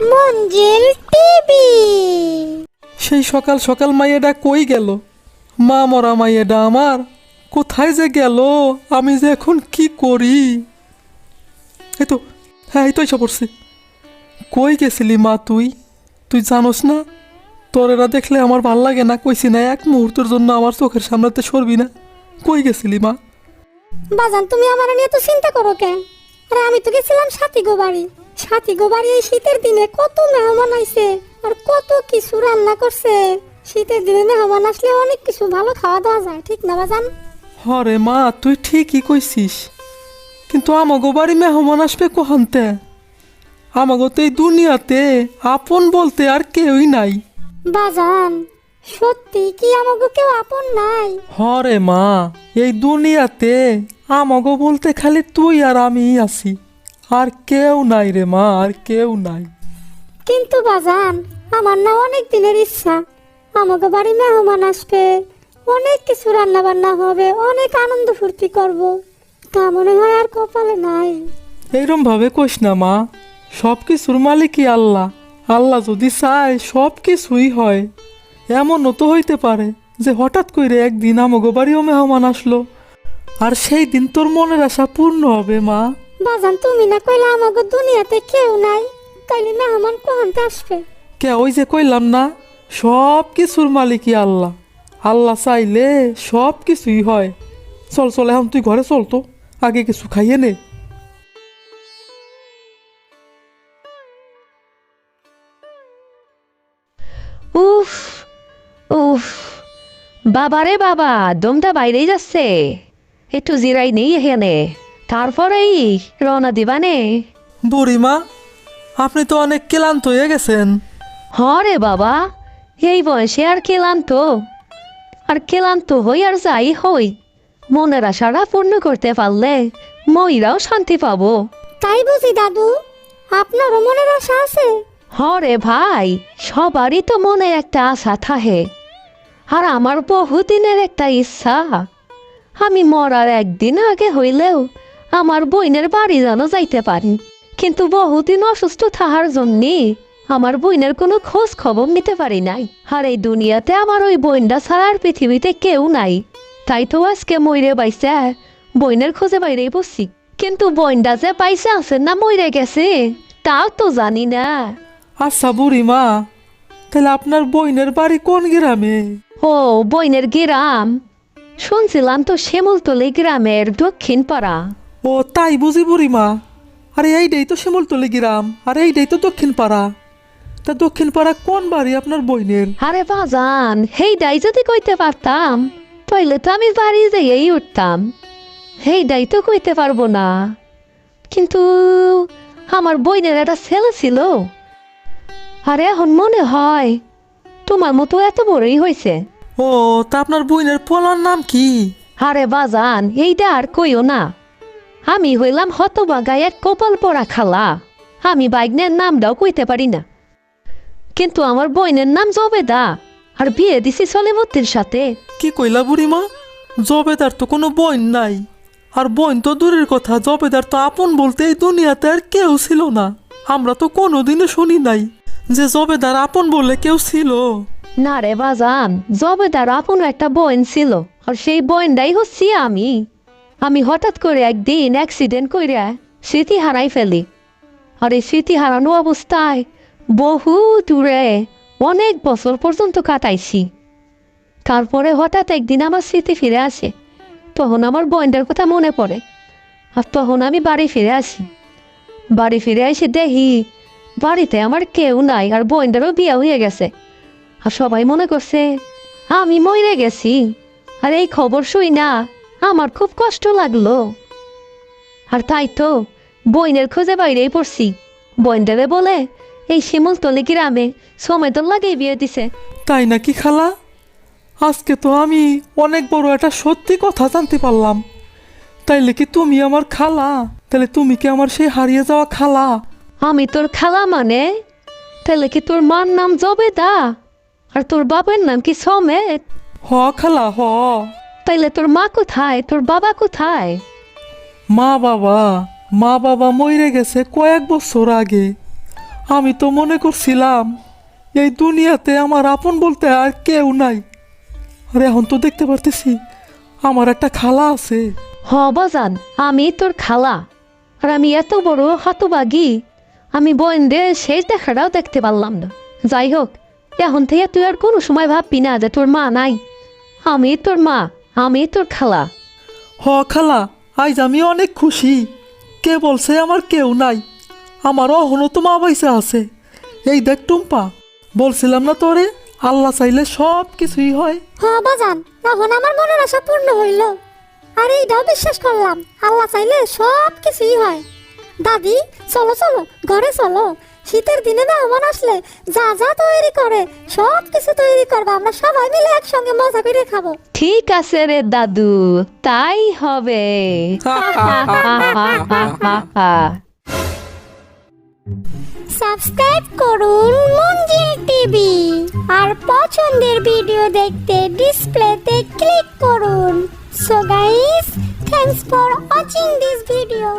মঞ্জিল TV. সেই সকাল সকাল মাইয়েডা কই গেল? মা মরা মাইয়েডা আমার কোথায় যে গেল? আমি যে এখন কি করি? এই তো হ্যাঁ এই তো এসে পড়ছি। কই গেছিলি মা তুই? তুই জানোস না? তোর এরা দেখলে আমার ভালো লাগে না কইছি না এক মুহূর্তের জন্য আমার চোখের সামনেতে সরবি না। কই গেছিলি মা? বাজান তুমি আমার নিয়ে তো চিন্তা করো কেন? আরে আমি তো গেছিলাম সাথী গো বাড়ি। সাথী গো বাড়ি এই শীতের দিনে কত মেহমান আইছে আর কত কিছু রান্না করছে। শীতের দিনে মেহমান আসলে অনেক কিছু ভালো খাওয়া দাওয়া যায় ঠিক না বাজান? হরে মা তুই ঠিকই কইছিস। কিন্তু আমাগো বাড়ি মেহমান আসবে কহনতে আমাগো তো এই দুনিয়াতে আপন বলতে আর কেউই নাই। বাজান সত্যি কি আমাকে কেউ আপন নাই? হরে মা এই দুনিয়াতে আমাগো বলতে খালি তুই আর আমিই আছি। আর কেউ নাই রে মা আর কেউ নাই। কিন্তু বাজান আমার না অনেক দিনের ইচ্ছা। আমাকে বাড়ি মেহমান আসবে। অনেক কিছু রান্না বান্না হবে অনেক আনন্দ ফুর্তি করব। তা মনে হয় আর কপালে নাই। এইরম ভাবে কইস না মা সব কিছুর মালিকই আল্লাহ। আল্লাহ যদি চায় সব কিছুই হয়। এমনও তো হইতে পারে যে হঠাৎ করে একদিন আমাগো বাড়িও মেহমান আসলো। আর সেই দিন তোর মনের আশা পূর্ণ হবে মা। বাজান তুমি না কইলা আমাকে দুনিয়াতে কেউ নাই তাইলে মেহমান কখনতে আসবে? কে ওই যে কইলাম না সব কিছুর মালিকই আল্লাহ। আল্লাহ চাইলে সব কিছুই হয়। চল চল এখন তুই ঘরে চল তো আগে কিছু খাইয়ে নে। উফ উফ বাবারে বাবা দমটা বাইরেই যাচ্ছে। একটু জিরাই নেই এখানে। তারপরেই রওনা দিবানে। বুড়িমা আপনি তো অনেক ক্লান্ত হয়ে গেছেন। হরে বাবা এই বয়সে আর ক্লান্ত। আর ক্লান্ত হই আর যাই হই মনের আশাটা পূর্ণ করতে পারলে ময়রাও শান্তি পাবো। তাই বুঝি দাদু আপনারও মনের আশা আছে? হরে ভাই সবারই তো মনে একটা আশা থাকে। আর আমার বহুদিনের একটা ইচ্ছা। আমি মরার একদিন আগে হইলেও আমার বইনের বাড়ি যেন যাইতে পারি। কিন্তু বহুদিন অসুস্থ থাকার জন্যে আমার বইনের কোনো খোঁজ খবর নিতে পারি নাই। আর এই দুনিয়াতে আমার ওই বইনটা ছাড়ার পৃথিবীতে কেউ নাই। তাই তো আজকে ময়রে বাইছে বইনের খোঁজে বাইরেই বসছি। কিন্তু বইনটা যে পাইছে আছে না মরে গেছে তাও তো জানি না। আচ্ছা বুড়িমা তাহলে আপনার বইনের বাড়ি কোন গ্রামে? ও বইনের গ্রাম। শুনছিলাম তো শ্যামলতলি গ্রামের দক্ষিণ পাড়া ও তাই বুঝি বুড়িমা। আরে এইটাই তো শিমলতলি গ্রাম আর এইটাই তো দক্ষিণ পাড়া তা দক্ষিণ পাড়া কোন বাড়ি আপনার বইনের? আরে বাজান হেইডাই যদি কইতে পারতাম তাইলে তো আমি বাড়ি যেয়েই উঠতাম। হেইডাই তো কইতে পারব না। কিন্তু আমার বইনের একটা ছেলে ছিল। আরে এখন মনে হয় তোমার মতো এত বড়ই হয়েছে ও তা আপনার বইনের পোলার নাম কি? আরে বাজান এইটা আর কইও না। আমি হইলাম হতবাগায় এক কপাল পড়া খালা। আমি বাইগনের নামটাও কইতে পারি না। কিন্তু আমার বোনের নাম জবেদা আর বিয়ে দিছি সলিমতির সাথে। কি কইলা বুড়িমা? জবেদার তো কোনো বইন নাই। আর বইন তো দূরের কথা জবেদার তো আপন বলতে এই দুনিয়াতে আর কেউ ছিল না। আমরা তো কোনোদিনও শুনি নাই যে জবেদার আপন বলে কেউ ছিল। না রে বাজান জবেদার আপন একটা বোন ছিল আর সেই বোনটাই হচ্ছি আমি। আমি হঠাৎ করে একদিন অ্যাক্সিডেন্ট কইরা স্মৃতি হারাই ফেলি। আর এই স্মৃতি হারানো অবস্থায় বহু দূরে অনেক বছর পর্যন্ত কাটাইছি। তারপরে হঠাৎ একদিন আমার স্মৃতি ফিরে আসে। তখন আমার বোনটার কথা মনে পড়ে। আর তখন আমি বাড়ি ফিরে আসি। বাড়ি ফিরে এসে দেখি বাড়িতে আমার কেউ নাই আর বোনটারও বিয়ে হয়ে গেছে। আর সবাই মনে করছে, আমি মরে গেছি। আর এই খবর শুই না। আমার খুব কষ্ট লাগল। আর তাই তো বইনের খোঁজে বাইরেই পড়ছি। বইনটারে বলে এই শিমুলতলি গ্রামে সময় তো লাগেই বিয়ে দিছে। তাই নাকি খালা? আজকে তো আমি অনেক বড় একটা সত্যি কথা জানতে পারলাম। তাইলে কি তুমি আমার খালা? তাহলে তুমি কি আমার সেই হারিয়ে যাওয়া খালা? আমি তোর খালা মানে? তাহলে কি তোর মার নাম জবেদা? আর তোর বাবার নাম কি সমেত? হ খালা হ। তাইলে তোর মা কোথায়? তোর বাবা কোথায়? মা বাবা মা বাবা মরে গেছে কয়েক বছর আগে। আমি তো মনে করছিলাম এই দুনিয়াতে আমার আপন বলতে আর কেউ নাই। আর এখন তো দেখতে পারতেছি আমার একটা খালা আছে। হ বাজান আমি তোর খালা। আর আমি এত বড় হতবাগি আমি বোনদের শেষ দেখাটাও দেখতে পারলাম না। যাই হোক এখন থেকে তুই আর কোনো সময় ভাববি না যে তোর মা নাই। আমি তোর মা। আমি তোর খালা। হ খালা আজ আমি অনেক খুশি। কে বলছে আমার কেউ নাই। আমার অহনো তো মা বাইসা আছে। এই দেখ টুম্পা বলছিলাম না তোরে আল্লাহ চাইলে সব কিছুই হয়। হ বাজান এখন আমার মনের আশা পূর্ণ হইল। আর এইটাও বিশ্বাস করলাম আল্লাহ চাইলে সব কিছুই হয়। দাদি চলো চলো ঘরে চলো। শীতের দিনে মেহমান আসলে যা যা তৈরি করে সব কিছু তৈরি করব আমরা সবাই মিলে একসঙ্গে মজা করে খাব। ঠিক আছে রে দাদু তাই হবে। সাবস্ক্রাইব করুন মঞ্জিল টিভি আর পছন্দের ভিডিও দেখতে ডিসপ্লেতে ক্লিক করুন। So guys thanks for watching this video